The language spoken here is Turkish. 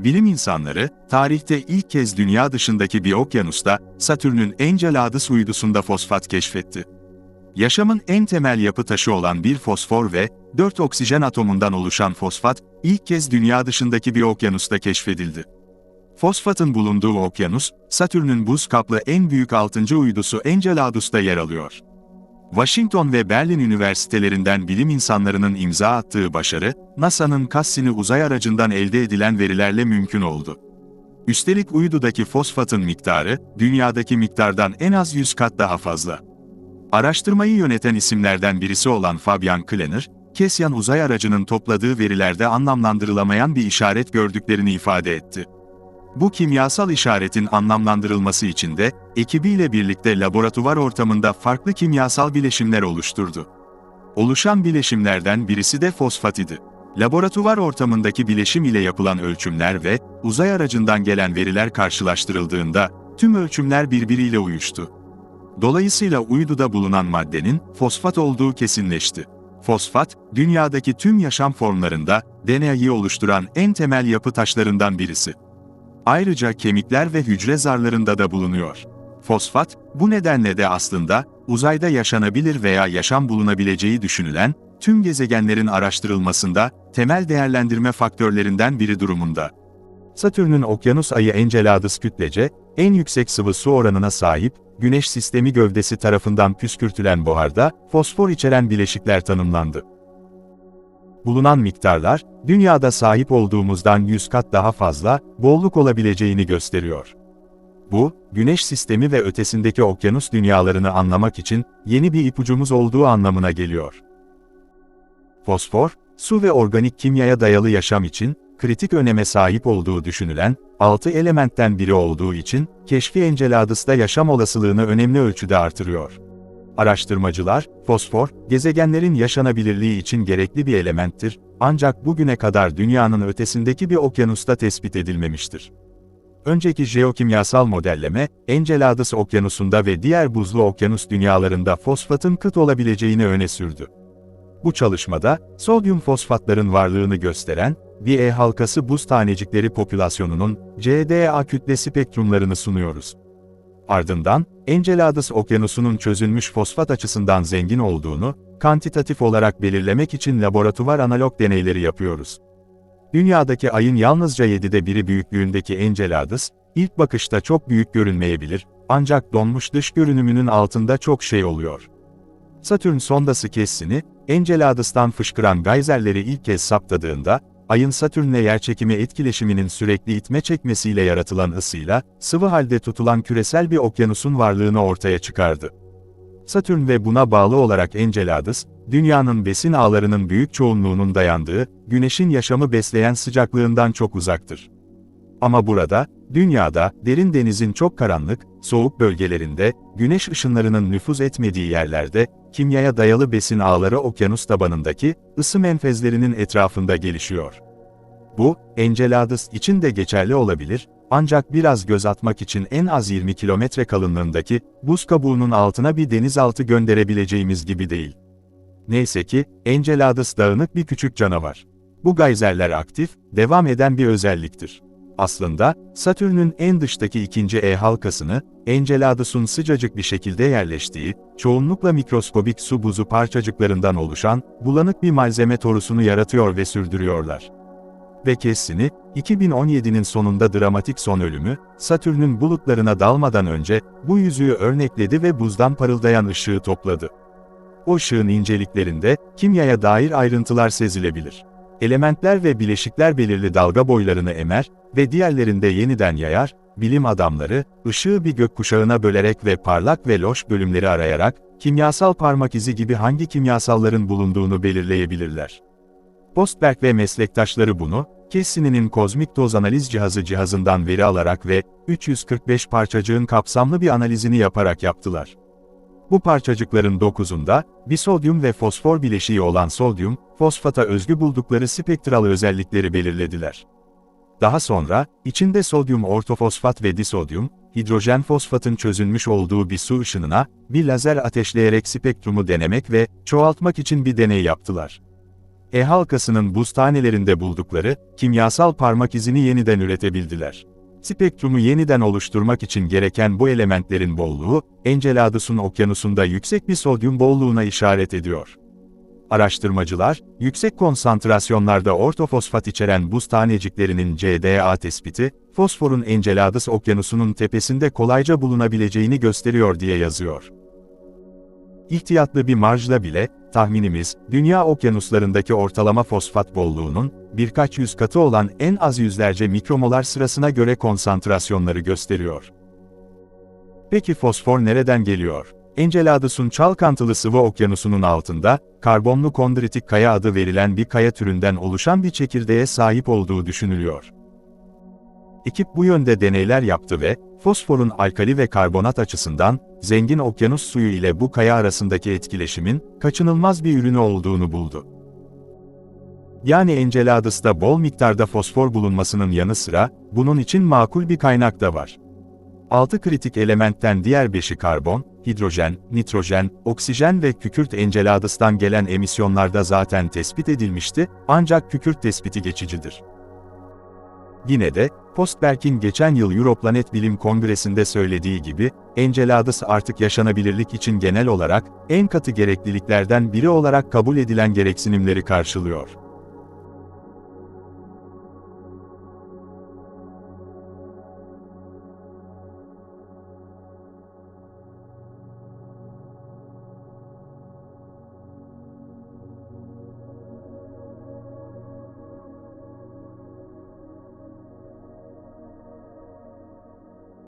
bilim insanları, tarihte ilk kez dünya dışındaki bir okyanusta, Satürn'ün Enceladus uydusunda fosfat keşfetti. Yaşamın en temel yapı taşı olan bir fosfor ve 4 oksijen atomundan oluşan fosfat, ilk kez dünya dışındaki bir okyanusta keşfedildi. Fosfatın bulunduğu okyanus, Satürn'ün buz kaplı en büyük 6. uydusu Enceladus'ta yer alıyor. Washington ve Berlin üniversitelerinden bilim insanlarının imza attığı başarı, NASA'nın Cassini uzay aracından elde edilen verilerle mümkün oldu. Üstelik uydudaki fosfatın miktarı, dünyadaki miktardan en az 100 kat daha fazla. Araştırmayı yöneten isimlerden birisi olan Fabian Kleiner, Kesyan uzay aracının topladığı verilerde anlamlandırılamayan bir işaret gördüklerini ifade etti. Bu kimyasal işaretin anlamlandırılması için de, ekibiyle birlikte laboratuvar ortamında farklı kimyasal bileşimler oluşturdu. Oluşan bileşimlerden birisi de fosfat idi. Laboratuvar ortamındaki bileşim ile yapılan ölçümler ve uzay aracından gelen veriler karşılaştırıldığında tüm ölçümler birbiriyle uyuştu. Dolayısıyla uyduda bulunan maddenin fosfat olduğu kesinleşti. Fosfat, dünyadaki tüm yaşam formlarında DNA'yı oluşturan en temel yapı taşlarından birisi. Ayrıca kemikler ve hücre zarlarında da bulunuyor. Fosfat, bu nedenle de aslında uzayda yaşanabilir veya yaşam bulunabileceği düşünülen tüm gezegenlerin araştırılmasında temel değerlendirme faktörlerinden biri durumunda. Satürn'ün okyanus ayı Enceladus kütlece, en yüksek sıvı su oranına sahip, Güneş sistemi gövdesi tarafından püskürtülen buharda, fosfor içeren bileşikler tanımlandı. Bulunan miktarlar, dünyada sahip olduğumuzdan 100 kat daha fazla, bolluk olabileceğini gösteriyor. Bu, Güneş sistemi ve ötesindeki okyanus dünyalarını anlamak için yeni bir ipucumuz olduğu anlamına geliyor. Fosfor, su ve organik kimyaya dayalı yaşam için kritik öneme sahip olduğu düşünülen, 6 elementten biri olduğu için, keşfi Enceladus'ta yaşam olasılığını önemli ölçüde artırıyor. Araştırmacılar, fosfor, gezegenlerin yaşanabilirliği için gerekli bir elementtir, ancak bugüne kadar dünyanın ötesindeki bir okyanusta tespit edilmemiştir. Önceki jeokimyasal modelleme, Enceladus okyanusunda ve diğer buzlu okyanus dünyalarında fosfatın kıt olabileceğini öne sürdü. Bu çalışmada, sodyum fosfatların varlığını gösteren, bir E halkası buz tanecikleri popülasyonunun CDA kütle spektrumlarını sunuyoruz. Ardından, Enceladus okyanusunun çözülmüş fosfat açısından zengin olduğunu, kantitatif olarak belirlemek için laboratuvar analog deneyleri yapıyoruz. Dünyadaki ayın yalnızca 7'de biri büyüklüğündeki Enceladus, ilk bakışta çok büyük görünmeyebilir, ancak donmuş dış görünümünün altında çok şey oluyor. Satürn sondası Cassini, Enceladus'tan fışkıran gayzerleri ilk kez saptadığında, ayın Satürn'le yerçekimi etkileşiminin sürekli itme çekmesiyle yaratılan ısıyla, sıvı halde tutulan küresel bir okyanusun varlığını ortaya çıkardı. Satürn ve buna bağlı olarak Enceladus, dünyanın besin ağlarının büyük çoğunluğunun dayandığı, güneşin yaşamı besleyen sıcaklığından çok uzaktır. Ama burada, dünyada, derin denizin çok karanlık, soğuk bölgelerinde, güneş ışınlarının nüfuz etmediği yerlerde, kimyaya dayalı besin ağları okyanus tabanındaki, ısı menfezlerinin etrafında gelişiyor. Bu, Enceladus için de geçerli olabilir, ancak biraz göz atmak için en az 20 kilometre kalınlığındaki, buz kabuğunun altına bir denizaltı gönderebileceğimiz gibi değil. Neyse ki, Enceladus dağınık bir küçük canavar. Bu gayzerler aktif, devam eden bir özelliktir. Aslında, Satürn'ün en dıştaki ikinci E halkasını, Enceladus'un sıcacık bir şekilde yerleştiği, çoğunlukla mikroskobik su buzu parçacıklarından oluşan, bulanık bir malzeme torusunu yaratıyor ve sürdürüyorlar. Ve Cassini, 2017'nin sonunda dramatik son ölümü, Satürn'ün bulutlarına dalmadan önce, bu yüzüğü örnekledi ve buzdan parıldayan ışığı topladı. O ışığın inceliklerinde, kimyaya dair ayrıntılar sezilebilir. Elementler ve bileşikler belirli dalga boylarını emer ve diğerlerinde yeniden yayar, bilim adamları, ışığı bir gökkuşağına bölerek ve parlak ve loş bölümleri arayarak, kimyasal parmak izi gibi hangi kimyasalların bulunduğunu belirleyebilirler. Postberg ve meslektaşları bunu, Cassini'nin kozmik doz analiz cihazı cihazından veri alarak ve 345 parçacığın kapsamlı bir analizini yaparak yaptılar. Bu parçacıkların dokuzunda, bir sodyum ve fosfor bileşiği olan sodyum, fosfata özgü buldukları spektral özellikleri belirlediler. Daha sonra, içinde sodyum ortofosfat ve disodyum, hidrojen fosfatın çözülmüş olduğu bir su ışınına, bir lazer ateşleyerek spektrumu denemek ve çoğaltmak için bir deney yaptılar. E halkasının buz tanelerinde buldukları kimyasal parmak izini yeniden üretebildiler. Spektrumu yeniden oluşturmak için gereken bu elementlerin bolluğu, Enceladus'un okyanusunda yüksek bir sodyum bolluğuna işaret ediyor. Araştırmacılar, yüksek konsantrasyonlarda ortofosfat içeren buz taneciklerinin CDA tespiti, fosforun Enceladus okyanusunun tepesinde kolayca bulunabileceğini gösteriyor diye yazıyor. İhtiyatlı bir marjla bile, tahminimiz, dünya okyanuslarındaki ortalama fosfat bolluğunun, birkaç yüz katı olan en az yüzlerce mikromolar sırasına göre konsantrasyonları gösteriyor. Peki fosfor nereden geliyor? Enceladus'un çalkantılı sıvı okyanusunun altında, karbonlu kondritik kaya adı verilen bir kaya türünden oluşan bir çekirdeğe sahip olduğu düşünülüyor. Ekip bu yönde deneyler yaptı ve, fosforun alkali ve karbonat açısından, zengin okyanus suyu ile bu kaya arasındaki etkileşimin, kaçınılmaz bir ürünü olduğunu buldu. Yani Enceladus'ta bol miktarda fosfor bulunmasının yanı sıra, bunun için makul bir kaynak da var. 6 kritik elementten diğer 5'i karbon, hidrojen, nitrojen, oksijen ve kükürt Enceladus'tan gelen emisyonlarda zaten tespit edilmişti, ancak kükürt tespiti geçicidir. Yine de, Postberg'in geçen yıl Europlanet Bilim Kongresi'nde söylediği gibi, Enceladus artık yaşanabilirlik için genel olarak, en katı gerekliliklerden biri olarak kabul edilen gereksinimleri karşılıyor.